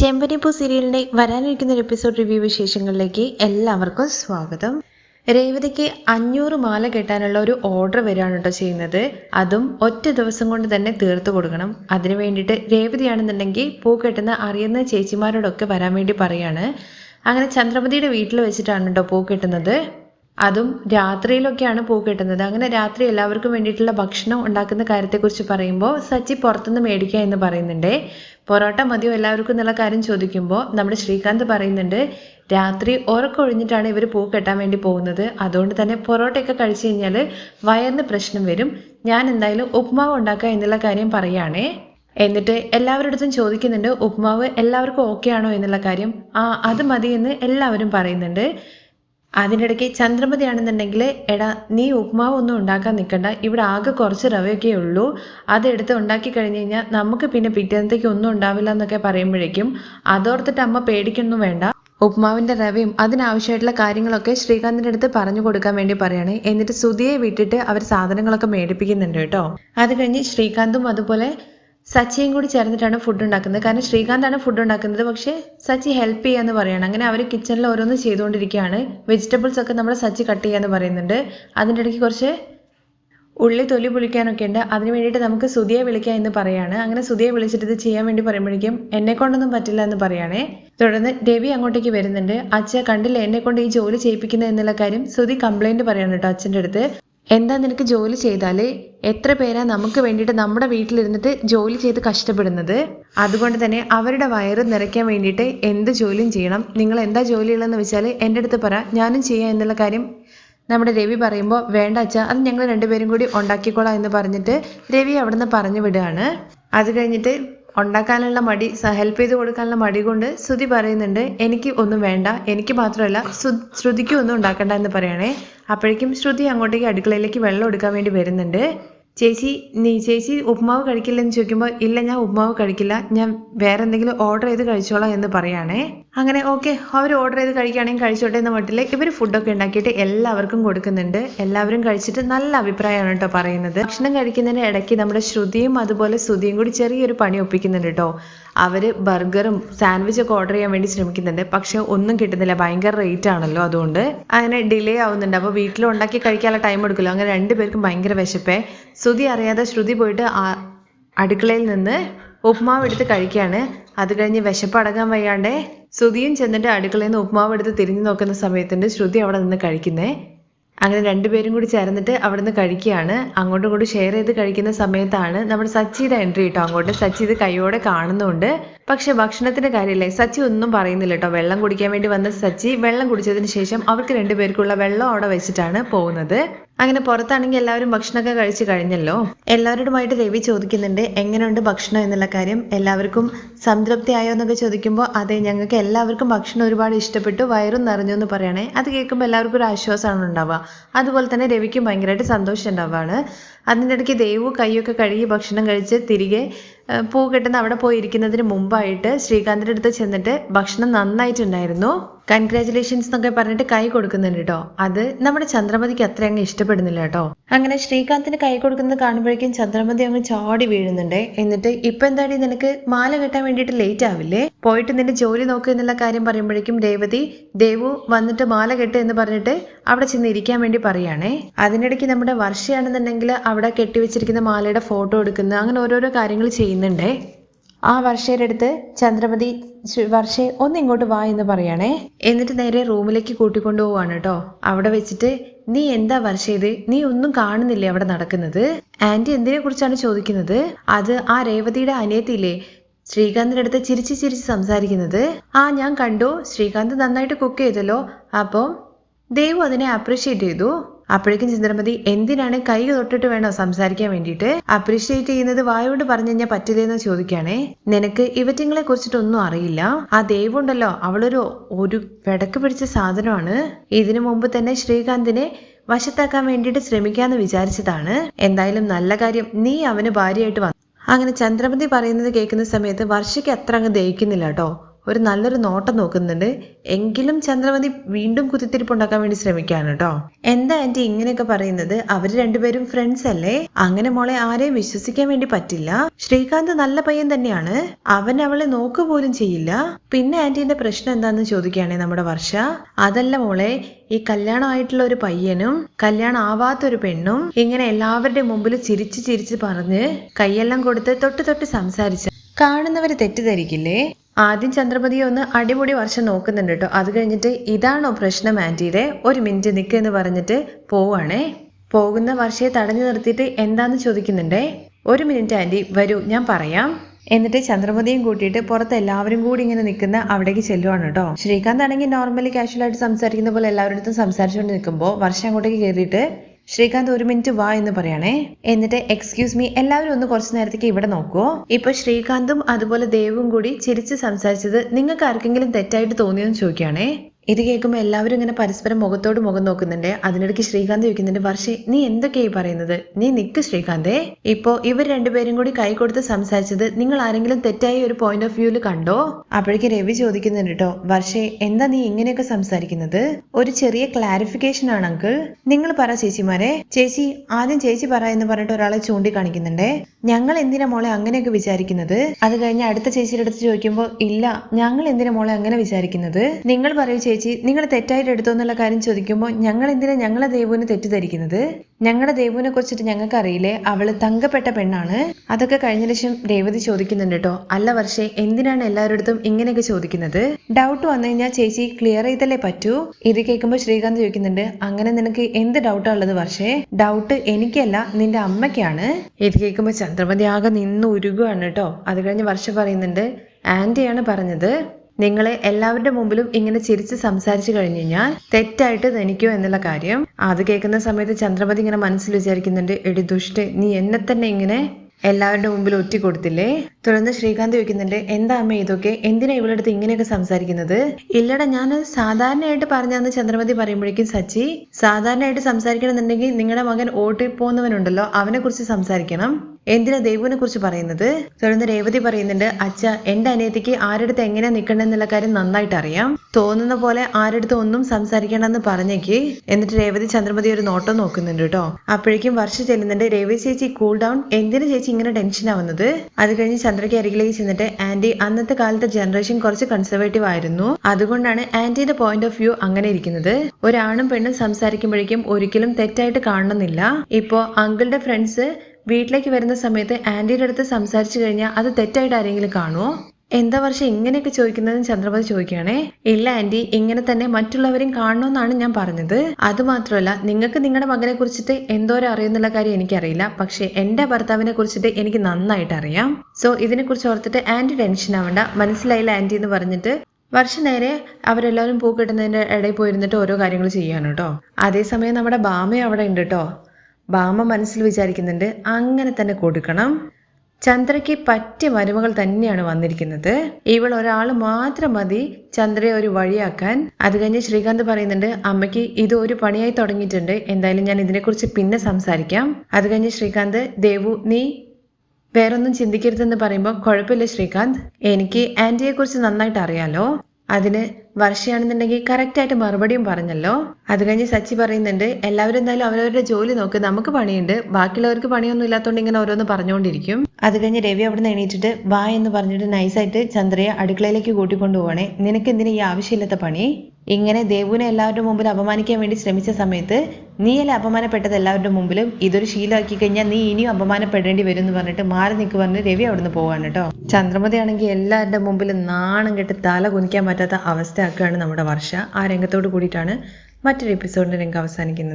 ചെമ്പനിപ്പൂ സീരിയലിന്റെ വരാനിരിക്കുന്ന ഒരു എപ്പിസോഡ് റിവ്യൂ വിശേഷങ്ങളിലേക്ക് എല്ലാവർക്കും സ്വാഗതം. രേവതിക്ക് അഞ്ഞൂറ് മാല കെട്ടാനുള്ള ഒരു ഓർഡർ വരികയാണ് കേട്ടോ ചെയ്യുന്നത്. അതും ഒറ്റ ദിവസം കൊണ്ട് തന്നെ തീർത്തു കൊടുക്കണം. അതിനു വേണ്ടിയിട്ട് രേവതിയാണെന്നുണ്ടെങ്കിൽ പൂ കെട്ടുന്ന അറിയുന്ന ചേച്ചിമാരോടൊക്കെ വരാൻ വേണ്ടി പറയാണ്. അങ്ങനെ ചന്ദ്രമതിയുടെ വീട്ടിൽ വെച്ചിട്ടാണ് കേട്ടോ പൂ കെട്ടുന്നത്. അതും രാത്രിയിലൊക്കെയാണ് പൂ കെട്ടുന്നത്. അങ്ങനെ രാത്രി എല്ലാവർക്കും വേണ്ടിയിട്ടുള്ള ഭക്ഷണം ഉണ്ടാക്കുന്ന കാര്യത്തെക്കുറിച്ച് പറയുമ്പോൾ സച്ചി പുറത്തുനിന്ന് മേടിക്കുക എന്ന് പറയുന്നുണ്ട്. പൊറോട്ട മതിയോ എല്ലാവർക്കും എന്നുള്ള കാര്യം ചോദിക്കുമ്പോൾ നമ്മുടെ ശ്രീകാന്ത് പറയുന്നുണ്ട് രാത്രി ഉറക്കൊഴിഞ്ഞിട്ടാണ് ഇവർ പൂ കെട്ടാൻ വേണ്ടി പോകുന്നത്. അതുകൊണ്ട് തന്നെ പൊറോട്ടയൊക്കെ കഴിച്ചു കഴിഞ്ഞാൽ വയറിന് പ്രശ്നം വരും. ഞാൻ എന്തായാലും ഉപ്മാവ് ഉണ്ടാക്കുക എന്നുള്ള കാര്യം പറയുകയാണേ എന്നിട്ട് എല്ലാവരുടെ അടുത്തും ചോദിക്കുന്നുണ്ട് ഉപ്മാവ് എല്ലാവർക്കും ഓക്കെ ആണോ എന്നുള്ള കാര്യം. ആ അത് മതി എന്ന് എല്ലാവരും പറയുന്നുണ്ട്. അതിന്റെ ഇടയ്ക്ക് ചന്ദ്രമതി ആണെന്നുണ്ടെങ്കിൽ എടാ നീ ഉപ്മാവ് ഒന്നും ഉണ്ടാക്കാൻ നിൽക്കണ്ട ഇവിടെ ആകെ കുറച്ച് റവയൊക്കെ ഉള്ളൂ. അതെടുത്ത് ഉണ്ടാക്കി കഴിഞ്ഞ് കഴിഞ്ഞാൽ നമുക്ക് പിന്നെ പിറ്റേന്നത്തേക്ക് ഒന്നും ഉണ്ടാവില്ല എന്നൊക്കെ പറയുമ്പോഴേക്കും അതോർത്തിട്ട് അമ്മ പേടിക്കൊന്നും വേണ്ട. ഉപ്മാവിന്റെ റവയും അതിനാവശ്യമായിട്ടുള്ള കാര്യങ്ങളൊക്കെ ശ്രീകാന്തിന്റെ അടുത്ത് പറഞ്ഞു കൊടുക്കാൻ വേണ്ടി പറയാണ്. എന്നിട്ട് സുധിയെ വിട്ടിട്ട് അവർ സാധനങ്ങളൊക്കെ മേടിപ്പിക്കുന്നുണ്ട് കേട്ടോ. അത് കഴിഞ്ഞ് ശ്രീകാന്തും അതുപോലെ സച്ചിയും കൂടി ചേർന്നിട്ടാണ് ഫുഡ് ഉണ്ടാക്കുന്നത്. കാരണം ശ്രീകാന്താണ് ഫുഡ് ഉണ്ടാക്കുന്നത്. പക്ഷേ സച്ചി ഹെൽപ്പ് ചെയ്യാന്ന് പറയണം. അങ്ങനെ അവർ കിച്ചണിൽ ഓരോന്ന് ചെയ്തുകൊണ്ടിരിക്കുകയാണ്. വെജിറ്റബിൾസ് ഒക്കെ നമ്മൾ സച്ചി കട്ട് ചെയ്യാന്ന് പറയുന്നുണ്ട്. അതിന്റെ ഇടയ്ക്ക് കുറച്ച് ഉള്ളി തൊലി പൊളിക്കാനൊക്കെ ഉണ്ട്. അതിന് വേണ്ടിയിട്ട് നമുക്ക് സുധിയെ വിളിക്കാം എന്ന് പറയാണ്. അങ്ങനെ സുധിയെ വിളിച്ചിട്ട് ഇത് ചെയ്യാൻ വേണ്ടി പറയുമ്പോഴേക്കും എന്നെ കൊണ്ടൊന്നും പറ്റില്ല എന്ന് പറയുകയാണേ തുടർന്ന് രവി അങ്ങോട്ടേക്ക് വരുന്നുണ്ട്. അച്ഛ കണ്ടില്ല എന്നെ കൊണ്ട് ഈ ജോലി ചെയ്യിപ്പിക്കുന്നത് എന്നുള്ള കാര്യം സുധി കംപ്ലൈന്റ് പറയാണ് കേട്ടോ അച്ഛന്റെ അടുത്ത്. എന്താ നിനക്ക് ജോലി ചെയ്താൽ എത്ര പേരാ നമുക്ക് വേണ്ടിയിട്ട് നമ്മുടെ വീട്ടിലിരുന്നിട്ട് ജോലി ചെയ്ത് കഷ്ടപ്പെടുന്നത്? അതുകൊണ്ട് തന്നെ അവരുടെ വയറ് നിറയ്ക്കാൻ വേണ്ടിയിട്ട് എന്ത് ജോലിയും ചെയ്യണം. നിങ്ങൾ എന്താ ജോലിയുള്ളതെന്ന് വെച്ചാൽ എന്റെ അടുത്ത് പറ. ഞാനും ചെയ്യാം എന്നുള്ള കാര്യം നമ്മുടെ രവി പറയുമ്പോൾ വേണ്ട അച്ഛാ അത് ഞങ്ങൾ രണ്ടുപേരും കൂടി ഉണ്ടാക്കിക്കോളാം എന്ന് പറഞ്ഞിട്ട് രവി അവിടുന്ന് പറഞ്ഞു വിടുകയാണ്. അത് കഴിഞ്ഞിട്ട് ഉണ്ടാക്കാനുള്ള മടി ഹെൽപ്പ് ചെയ്ത് കൊടുക്കാനുള്ള മടി കൊണ്ട് ശ്രുതി പറയുന്നുണ്ട് എനിക്ക് ഒന്നും വേണ്ട എനിക്ക് മാത്രമല്ല ശ്രുതിക്കും ഒന്നും ഉണ്ടാക്കണ്ട എന്ന് പറയണേ. അപ്പോഴേക്കും ശ്രുതി അങ്ങോട്ടേക്ക് അടുക്കളയിലേക്ക് വെള്ളം എടുക്കാൻ വേണ്ടി വരുന്നുണ്ട്. ചേച്ചി നീ ചേച്ചി ഉപ്മാവ് കഴിക്കില്ലെന്ന് ചോദിക്കുമ്പോൾ ഇല്ല ഞാൻ ഉപ്മാവ് കഴിക്കില്ല. ഞാൻ വേറെ എന്തെങ്കിലും ഓർഡർ ചെയ്ത് കഴിച്ചോളാം എന്ന് പറയുകയാണേ അങ്ങനെ ഓക്കെ അവർ ഓർഡർ ചെയ്ത് കഴിക്കുകയാണെങ്കിൽ കഴിച്ചോട്ടെ എന്ന മട്ടിൽ ഇവർ ഫുഡൊക്കെ ഉണ്ടാക്കിയിട്ട് എല്ലാവർക്കും കൊടുക്കുന്നുണ്ട്. എല്ലാവരും കഴിച്ചിട്ട് നല്ല അഭിപ്രായമാണ് കേട്ടോ പറയുന്നത്. ഭക്ഷണം കഴിക്കുന്നതിന് ഇടയ്ക്ക് നമ്മുടെ ശ്രുതിയും അതുപോലെ ശ്രുതിയും കൂടി ചെറിയൊരു പണി ഒപ്പിക്കുന്നുണ്ട് കേട്ടോ. അവർ ബർഗറും സാൻഡ്വിച്ച് ഒക്കെ ഓർഡർ ചെയ്യാൻ വേണ്ടി ശ്രമിക്കുന്നുണ്ട്. പക്ഷെ ഒന്നും കിട്ടുന്നില്ല. ഭയങ്കര റേറ്റ് ആണല്ലോ അതുകൊണ്ട്. അങ്ങനെ ഡിലേ ആവുന്നുണ്ട്. അപ്പോൾ വീട്ടിൽ ഉണ്ടാക്കി കഴിക്കാനുള്ള ടൈം എടുക്കുമല്ലോ അങ്ങനെ രണ്ടുപേർക്കും ഭയങ്കര വിശപ്പേ. ശ്രുതി അറിയാതെ ശ്രുതി പോയിട്ട് അടുക്കളയിൽ നിന്ന് ഉപ്മാവ് എടുത്ത് കഴിക്കുകയാണ് അത് കഴിഞ്ഞ് വിശപ്പ് അടങ്ങാൻ വയ്യാണ്ടേ ശ്രുതിയും ചെന്നിട്ട് അടുക്കളയിൽ നിന്ന് ഉപ്മാവ് എടുത്ത് തിരിഞ്ഞു നോക്കുന്ന സമയത്തുണ്ട് ശ്രുതി അവിടെ നിന്ന് കഴിക്കുന്നേ. അങ്ങനെ രണ്ടുപേരും കൂടി ചേർന്നിട്ട് അവിടുന്ന് കഴിക്കുകയാണ്. അങ്ങോട്ടും ഇങ്ങോട്ടും ഷെയർ ചെയ്ത് കഴിക്കുന്ന സമയത്താണ് നമ്മുടെ സച്ചിയുടെ എൻട്രി കേട്ടോ അങ്ങോട്ട്. സച്ചി ഇത് കൈയോടെ കാണുന്നുണ്ട്. പക്ഷെ ഭക്ഷണത്തിന്റെ കാര്യമില്ലേ? സച്ചി ഒന്നും പറയുന്നില്ല കേട്ടോ. വെള്ളം കുടിക്കാൻ വേണ്ടി വന്ന സച്ചി വെള്ളം കുടിച്ചതിന് ശേഷം അവർക്ക് രണ്ടുപേർക്കുള്ള വെള്ളം അവിടെ വെച്ചിട്ടാണ് പോകുന്നത്. അങ്ങനെ പുറത്താണെങ്കിൽ എല്ലാവരും ഭക്ഷണമൊക്കെ കഴിച്ചു കഴിഞ്ഞല്ലോ. എല്ലാവരോടുമായിട്ട് രവി ചോദിക്കുന്നുണ്ട് എങ്ങനെയുണ്ട് ഭക്ഷണം? എന്നുള്ള കാര്യം എല്ലാവർക്കും സംതൃപ്തി ആയോ എന്നൊക്കെ ചോദിക്കുമ്പോൾ അതെ ഞങ്ങൾക്ക് എല്ലാവർക്കും ഭക്ഷണം ഒരുപാട് ഇഷ്ടപ്പെട്ടു. വയറും നിറഞ്ഞു എന്ന് പറയണേ അത് കേൾക്കുമ്പോൾ എല്ലാവർക്കും ഒരു ആശ്വാസമാണ് ഉണ്ടാവുക. അതുപോലെ തന്നെ രവിക്കും ഭയങ്കരമായിട്ട് സന്തോഷം ഉണ്ടാവുകയാണ് അതിന്റെ ഇടയ്ക്ക് ദേവു കൈയൊക്കെ കഴുകി ഭക്ഷണം കഴിച്ച് തിരികെ പൂ കെട്ടുന്ന അവിടെ പോയി ഇരിക്കുന്നതിന് മുമ്പായിട്ട് ശ്രീകാന്തിന്റെ അടുത്ത് ചെന്നിട്ട് ഭക്ഷണം നന്നായിട്ടുണ്ടായിരുന്നു. കൺഗ്രാചുലേഷൻസ് എന്നൊക്കെ പറഞ്ഞിട്ട് കൈ കൊടുക്കുന്നുണ്ട് കേട്ടോ അത് നമ്മുടെ ചന്ദ്രമതിക്ക് അത്ര അങ്ങ് ഇഷ്ടപ്പെടുന്നില്ല കേട്ടോ അങ്ങനെ ശ്രീകാന്തിന് കൈ കൊടുക്കുന്നത് കാണുമ്പോഴേക്കും ചന്ദ്രമതി അങ്ങ് ചാടി വീഴുന്നുണ്ട്. എന്നിട്ട് ഇപ്പൊ എന്താടി നിനക്ക് മാല കെട്ടാൻ വേണ്ടിയിട്ട് ലേറ്റ് ആവില്ലേ? പോയിട്ട് നിന്റെ ജോലി നോക്കുക എന്നുള്ള കാര്യം പറയുമ്പോഴേക്കും രേവതി ദേവു വന്നിട്ട് മാല കെട്ട് എന്ന് പറഞ്ഞിട്ട് അവിടെ ചെന്ന് ഇരിക്കാൻ വേണ്ടി പറയുകയാണേ അതിനിടയ്ക്ക് നമ്മുടെ വർഷയാണെന്നുണ്ടെങ്കിൽ അവിടെ കെട്ടിവെച്ചിരിക്കുന്ന മാലയുടെ ഫോട്ടോ എടുക്കുന്ന അങ്ങനെ ഓരോരോ കാര്യങ്ങൾ ചെയ്യുന്നുണ്ടേ. ആ വർഷയുടെ അടുത്ത് ചന്ദ്രമതി വർഷ ഒന്ന് ഇങ്ങോട്ട് വാ എന്ന് പറയണേ. എന്നിട്ട് നേരെ റൂമിലേക്ക് കൂട്ടിക്കൊണ്ടു പോവാണ് കേട്ടോ. അവിടെ വെച്ചിട്ട് നീ എന്താ വർഷയത് നീ ഒന്നും കാണുന്നില്ലേ അവിടെ നടക്കുന്നത്? ആന്റി എന്തിനെ കുറിച്ചാണ് ചോദിക്കുന്നത്? അത് ആ രേവതിയുടെ അനിയത്തിയില്ലേ ശ്രീകാന്തിന്റെ അടുത്ത് ചിരിച്ച് ചിരിച്ച് സംസാരിക്കുന്നത്. ആ ഞാൻ കണ്ടു. ശ്രീകാന്ത് നന്നായിട്ട് കുക്ക് ചെയ്തല്ലോ. അപ്പം ദേവു അതിനെ അപ്രീഷിയേറ്റ് ചെയ്തു. അപ്പോഴേക്കും ചന്ദ്രമതി എന്തിനാണ് കൈ തൊട്ടിട്ട് വേണോ സംസാരിക്കാൻ വേണ്ടിയിട്ട്? അപ്രീഷിയേറ്റ് ചെയ്യുന്നത് വായോട് പറഞ്ഞു കഴിഞ്ഞാൽ പറ്റില്ലെന്ന് ചോദിക്കുകയാണേ. നിനക്ക് ഇവറ്റിങ്ങളെ കുറിച്ചിട്ടൊന്നും അറിയില്ല. ആ ദൈവമുണ്ടല്ലോ അവളൊരു ഒരു വിടക്ക് പിടിച്ച സാധനമാണ്. ഇതിനു മുമ്പ് തന്നെ ശ്രീകാന്തിനെ വശത്താക്കാൻ വേണ്ടിയിട്ട് ശ്രമിക്കാന്ന് വിചാരിച്ചതാണ്. എന്തായാലും നല്ല കാര്യം നീ അവന് ഭാര്യയായിട്ട് വന്നു. അങ്ങനെ ചന്ദ്രമതി പറയുന്നത് കേൾക്കുന്ന സമയത്ത് വർഷയ്ക്ക് അത്ര അങ്ങ് ദഹിക്കുന്നില്ല കേട്ടോ. ഒരു നല്ലൊരു നോട്ടം നോക്കുന്നുണ്ട്. എങ്കിലും ചന്ദ്രമതി വീണ്ടും കുത്തിത്തിരിപ്പുണ്ടാക്കാൻ വേണ്ടി ശ്രമിക്കുകയാണ് കേട്ടോ. എന്താ ആന്റി ഇങ്ങനെയൊക്കെ പറയുന്നത്? അവർ രണ്ടുപേരും ഫ്രണ്ട്സ് അല്ലേ? അങ്ങനെ മോളെ ആരെയും വിശ്വസിക്കാൻ വേണ്ടി പറ്റില്ല. ശ്രീകാന്ത് നല്ല പയ്യൻ തന്നെയാണ്. അവൻ അവളെ നോക്കുക പോലും ചെയ്യില്ല. പിന്നെ ആന്റിന്റെ പ്രശ്നം എന്താന്ന് ചോദിക്കുകയാണെ നമ്മുടെ വർഷ. അതല്ല മോളെ ഈ കല്യാണമായിട്ടുള്ള ഒരു പയ്യനും കല്യാണം ആവാത്ത ഒരു പെണ്ണും ഇങ്ങനെ എല്ലാവരുടെയും മുമ്പിൽ ചിരിച്ച് ചിരിച്ച് പറഞ്ഞ് കൈയെല്ലാം കൊടുത്ത് തൊട്ട് തൊട്ട് സംസാരിച്ച് കാണുന്നവര് തെറ്റിദ്ധരിക്കില്ലേ? ആദ്യം ചന്ദ്രപതിയെ ഒന്ന് അടിപൊളി വർഷം നോക്കുന്നുണ്ട് കേട്ടോ. അത് കഴിഞ്ഞിട്ട് ഇതാണോ പ്രശ്നം ആന്റിയുടെ ഒരു മിനിറ്റ് നിൽക്കുക എന്ന് പറഞ്ഞിട്ട് പോവാണേ പോകുന്ന വർഷയെ തടഞ്ഞു നിർത്തിയിട്ട് എന്താന്ന് ചോദിക്കുന്നുണ്ടേ? ഒരു മിനിറ്റ് ആന്റി വരൂ ഞാൻ പറയാം. എന്നിട്ട് ചന്ദ്രമതിയും കൂട്ടിയിട്ട് പുറത്ത് എല്ലാവരും കൂടി ഇങ്ങനെ നിൽക്കുന്ന അവിടേക്ക് ചെല്ലുവാണ് കേട്ടോ. ശ്രീകാന്ത് ആണെങ്കിൽ നോർമലി കാഷ്വൽ ആയിട്ട് സംസാരിക്കുന്ന പോലെ എല്ലാവരുടെ അടുത്തും സംസാരിച്ചുകൊണ്ട് നിൽക്കുമ്പോൾ വർഷം അങ്ങോട്ടേക്ക് കയറിയിട്ട് ശ്രീകാന്ത് ഒരു മിനിറ്റ് വാ എന്ന് പറയണേ. എന്നിട്ട് എക്സ്ക്യൂസ് മീ എല്ലാവരും ഒന്ന് കുറച്ച് നേരത്തേക്ക് ഇവിടെ നോക്കുവോ ഇപ്പൊ ശ്രീകാന്തും അതുപോലെ ദേവും കൂടി ചിരിച്ച് സംസാരിച്ചത് നിങ്ങൾക്ക് ആർക്കെങ്കിലും തെറ്റായിട്ട് തോന്നിയെന്ന് ചോദിക്കുകയാണേ. ഇത് കേൾക്കുമ്പോൾ എല്ലാവരും ഇങ്ങനെ പരസ്പരം മുഖത്തോട് മുഖം നോക്കുന്നുണ്ട്. അതിനിടയ്ക്ക് ശ്രീകാന്ത് ചോദിക്കുന്നുണ്ട് വർഷേ നീ എന്തൊക്കെയായി പറയുന്നത്? നീ നിക്ക് ശ്രീകാന്തേ. ഇപ്പോ ഇവർ രണ്ടുപേരും കൂടി കൈ കൊടുത്ത് സംസാരിച്ചത് നിങ്ങൾ ആരെങ്കിലും തെറ്റായ ഒരു പോയിന്റ് ഓഫ് വ്യൂവിൽ കണ്ടോ? അപ്പോഴേക്ക് രവി ചോദിക്കുന്നുണ്ട് കേട്ടോ വർഷേ എന്താ നീ ഇങ്ങനെയൊക്കെ സംസാരിക്കുന്നത്? ഒരു ചെറിയ ക്ലാരിഫിക്കേഷൻ ആണ് അങ്കിൾ നിങ്ങൾ പറ ചേച്ചിമാരെ. ചേച്ചി ആദ്യം ചേച്ചി പറ എന്ന് പറഞ്ഞിട്ട് ഒരാളെ ചൂണ്ടിക്കാണിക്കുന്നുണ്ടേ. ഞങ്ങൾ എന്തിനാ മോളെ അങ്ങനെയൊക്കെ വിചാരിക്കുന്നത്? അത് കഴിഞ്ഞ് അടുത്ത ചേച്ചിയുടെ അടുത്ത് ചോദിക്കുമ്പോൾ ഇല്ല ഞങ്ങൾ എന്തിനാ മോളെ അങ്ങനെ വിചാരിക്കുന്നത്? നിങ്ങൾ പറയൂ ചേച്ചി നിങ്ങൾ തെറ്റായിട്ട് എടുത്തോ എന്നുള്ള കാര്യം ചോദിക്കുമ്പോൾ ഞങ്ങൾ എന്തിനാ ഞങ്ങളെ ദേവുവിനെ തെറ്റിദ്ധരിക്കുന്നത്? ഞങ്ങളുടെ ദേവുവിനെ കുറിച്ചിട്ട് ഞങ്ങൾക്ക് അറിയില്ലേ അവൾ തങ്കപ്പെട്ട പെണ്ണാണ്. അതൊക്കെ കഴിഞ്ഞ ലക്ഷം രേവതി ചോദിക്കുന്നുണ്ട് കേട്ടോ. അല്ല വർഷേ എന്തിനാണ് എല്ലാവരുടെ ഇങ്ങനെയൊക്കെ ചോദിക്കുന്നത്? ഡൗട്ട് വന്നു കഴിഞ്ഞാൽ ചേച്ചി ക്ലിയർ ചെയ്തല്ലേ പറ്റൂ? ഇത് കേൾക്കുമ്പോൾ ശ്രീകാന്ത് ചോദിക്കുന്നുണ്ട് അങ്ങനെ നിനക്ക് എന്ത് ഡൗട്ടാ ഉള്ളത് വർഷേ? ഡൗട്ട് എനിക്കല്ല നിന്റെ അമ്മയ്ക്കാണ്. ഇത് കേൾക്കുമ്പോൾ ചന്ദ്രമതി ആകെ നിന്ന് ഉരുകുവാണ് കേട്ടോ. അത് കഴിഞ്ഞ് വർഷ പറയുന്നുണ്ട് ആന്റിയാണ് പറഞ്ഞത്. നിങ്ങളെ എല്ലാവരുടെ മുമ്പിലും ഇങ്ങനെ ചിരിച്ച് സംസാരിച്ചു കഴിഞ്ഞു കഴിഞ്ഞാൽ തെറ്റായിട്ട് ധനിക്കോ എന്നുള്ള കാര്യം. അത് കേൾക്കുന്ന സമയത്ത് ചന്ദ്രമതി ഇങ്ങനെ മനസ്സിൽ വിചാരിക്കുന്നുണ്ട് എടി ദുഷ്ട നീ എന്നെ തന്നെ ഇങ്ങനെ എല്ലാവരുടെ മുമ്പിൽ ഒറ്റിക്കൊടുത്തില്ലേ തുടർന്ന് ശ്രീകാന്ത് ചോദിക്കുന്നുണ്ട് എന്താ അമ്മ ഇതൊക്കെ? എന്തിനാ ഇവളുടെ അടുത്ത് ഇങ്ങനെയൊക്കെ സംസാരിക്കുന്നത്? ഇല്ലട ഞാൻ സാധാരണയായിട്ട് പറഞ്ഞാന്ന് ചന്ദ്രമതി പറയുമ്പോഴേക്കും സച്ചി സാധാരണയായിട്ട് സംസാരിക്കണമെന്നുണ്ടെങ്കിൽ നിങ്ങളുടെ മകൻ ഓട്ടിപ്പോന്നവനുണ്ടല്ലോ അവനെ കുറിച്ച് സംസാരിക്കണം. എന്തിനാ ദൈവനെ കുറിച്ച് പറയുന്നത്? തുടർന്ന് രേവതി പറയുന്നുണ്ട് അച്ഛ എന്റെ അനിയത്തിക്ക് ആരെടുത്ത് എങ്ങനെ നിൽക്കണം എന്നുള്ള കാര്യം നന്നായിട്ട് അറിയാം തോന്നുന്ന പോലെ ആരെടുത്ത് ഒന്നും സംസാരിക്കണമെന്ന് പറഞ്ഞേക്ക്. എന്നിട്ട് രേവതി ചന്ദ്രമതി ഒരു നോട്ടം നോക്കുന്നുണ്ട് കേട്ടോ. അപ്പോഴേക്കും വർഷ ചെല്ലുന്നുണ്ട് രേവതി ചേച്ചി കൂൾ ഡൗൺ എന്തിനു ചേച്ചി ഇങ്ങനെ ടെൻഷൻ ആവുന്നത്? അത് കഴിഞ്ഞ് ചന്ദ്രയ്ക്ക് അരികിലേക്ക് ചെന്നിട്ട് ആന്റി അന്നത്തെ കാലത്തെ ജനറേഷൻ കുറച്ച് കൺസർവേറ്റീവ് ആയിരുന്നു. അതുകൊണ്ടാണ് ആന്റിയുടെ പോയിന്റ് ഓഫ് വ്യൂ അങ്ങനെ ഇരിക്കുന്നത്. ഒരാണും പെണ്ണും സംസാരിക്കുമ്പോഴേക്കും ഒരിക്കലും തെറ്റായിട്ട് കാണണമെന്നില്ല. ഇപ്പോ അങ്കിളുടെ ഫ്രണ്ട്സ് വീട്ടിലേക്ക് വരുന്ന സമയത്ത് ആന്റിയുടെ അടുത്ത് സംസാരിച്ചു കഴിഞ്ഞാൽ അത് തെറ്റായിട്ട് ആരെങ്കിലും കാണുമോ എന്താ വർഷം ഇങ്ങനെയൊക്കെ ചോദിക്കുന്നതെന്ന് ചന്ദ്രപതി ചോദിക്കുകയാണേ. ഇല്ല ആന്റി. ഇങ്ങനെ തന്നെ മറ്റുള്ളവരും കാണണമെന്നാണ് ഞാൻ പറഞ്ഞത്. അത് മാത്രമല്ല നിങ്ങൾക്ക് നിങ്ങളുടെ മകനെ കുറിച്ചിട്ട് എന്തോരം അറിയുന്നുള്ള കാര്യം എനിക്കറിയില്ല. പക്ഷെ എന്റെ ഭർത്താവിനെ കുറിച്ചിട്ട് എനിക്ക് നന്നായിട്ട് അറിയാം. സോ ഇതിനെക്കുറിച്ച് ഓർത്തിട്ട് ആന്റി ടെൻഷൻ ആവണ്ട. മനസ്സിലായില്ല ആന്റി എന്ന് പറഞ്ഞിട്ട് വർഷം നേരെ അവരെല്ലാവരും പൂ കിട്ടുന്നതിന്റെ ഇടയിൽ പോയിരുന്നിട്ട് ഓരോ കാര്യങ്ങൾ ചെയ്യാനോട്ടോ അതേസമയം നമ്മുടെ ബാമ അവിടെ ഉണ്ട് കേട്ടോ. ബാമ മനസ്സിൽ വിചാരിക്കുന്നുണ്ട് അങ്ങനെ തന്നെ കൊടുക്കണം. ചന്ദ്രയ്ക്ക് പറ്റിയ മരുമകൾ തന്നെയാണ് വന്നിരിക്കുന്നത്. ഇവൾ ഒരാൾ മാത്രം മതി ചന്ദ്രയെ ഒരു വഴിയാക്കാൻ. അത് കഴിഞ്ഞ് ശ്രീകാന്ത് പറയുന്നുണ്ട് അമ്മയ്ക്ക് ഇത് ഒരു പണിയായി തുടങ്ങിയിട്ടുണ്ട് എന്തായാലും ഞാൻ ഇതിനെക്കുറിച്ച് പിന്നെ സംസാരിക്കാം. അത് കഴിഞ്ഞ് ശ്രീകാന്ത് ദേവു നീ വേറൊന്നും ചിന്തിക്കരുതെന്ന് പറയുമ്പോൾ കുഴപ്പമില്ല ശ്രീകാന്ത്. എനിക്ക് ആന്റിയെ കുറിച്ച് നന്നായിട്ട് അറിയാലോ. അതിന് വർഷയാണെന്നുണ്ടെങ്കിൽ കറക്റ്റായിട്ട് മറുപടിയും പറഞ്ഞല്ലോ. അത് കഴിഞ്ഞ് സച്ചി പറയുന്നുണ്ട് എല്ലാവരും എന്തായാലും അവരവരുടെ ജോലി നോക്ക്. നമുക്ക് പണിയുണ്ട്. ബാക്കിയുള്ളവർക്ക് പണിയൊന്നും ഇല്ലാത്തതുകൊണ്ട് ഇങ്ങനെ ഓരോന്ന് പറഞ്ഞുകൊണ്ടിരിക്കും അത് കഴിഞ്ഞ് രവി അവിടെ നിന്ന് എണീറ്റിട്ട് വാ എന്ന് പറഞ്ഞിട്ട് നൈസായിട്ട് ചന്ദ്രയെ അടുക്കളയിലേക്ക് കൂട്ടിക്കൊണ്ടു പോവാണേ. നിനക്ക് എന്തിനാ ഈ ആവശ്യമില്ലാത്ത പണി? ഇങ്ങനെ ദേവുവിനെ എല്ലാവരുടെ മുമ്പിൽ അപമാനിക്കാൻ വേണ്ടി ശ്രമിച്ച സമയത്ത് നീയല്ല അപമാനപ്പെട്ടത് എല്ലാവരുടെ മുമ്പിലും? ഇതൊരു ശീലമാക്കി കഴിഞ്ഞാൽ നീ ഇനിയും അപമാനപ്പെടേണ്ടി വരും എന്ന് പറഞ്ഞിട്ട് മാറി നിൽക്ക് പറഞ്ഞ് രവി അവിടുന്ന് പോവാണ് കേട്ടോ. ചന്ദ്രമതി ആണെങ്കിൽ എല്ലാവരുടെ മുമ്പിൽ നാണം കെട്ട് തല കുനിക്കാൻ പറ്റാത്ത അവസ്ഥയാക്കുകയാണ് നമ്മുടെ വർഷ. ആ രംഗത്തോട് കൂടിയിട്ടാണ് മറ്റൊരു എപ്പിസോഡിന്റെ രംഗം അവസാനിക്കുന്നത്.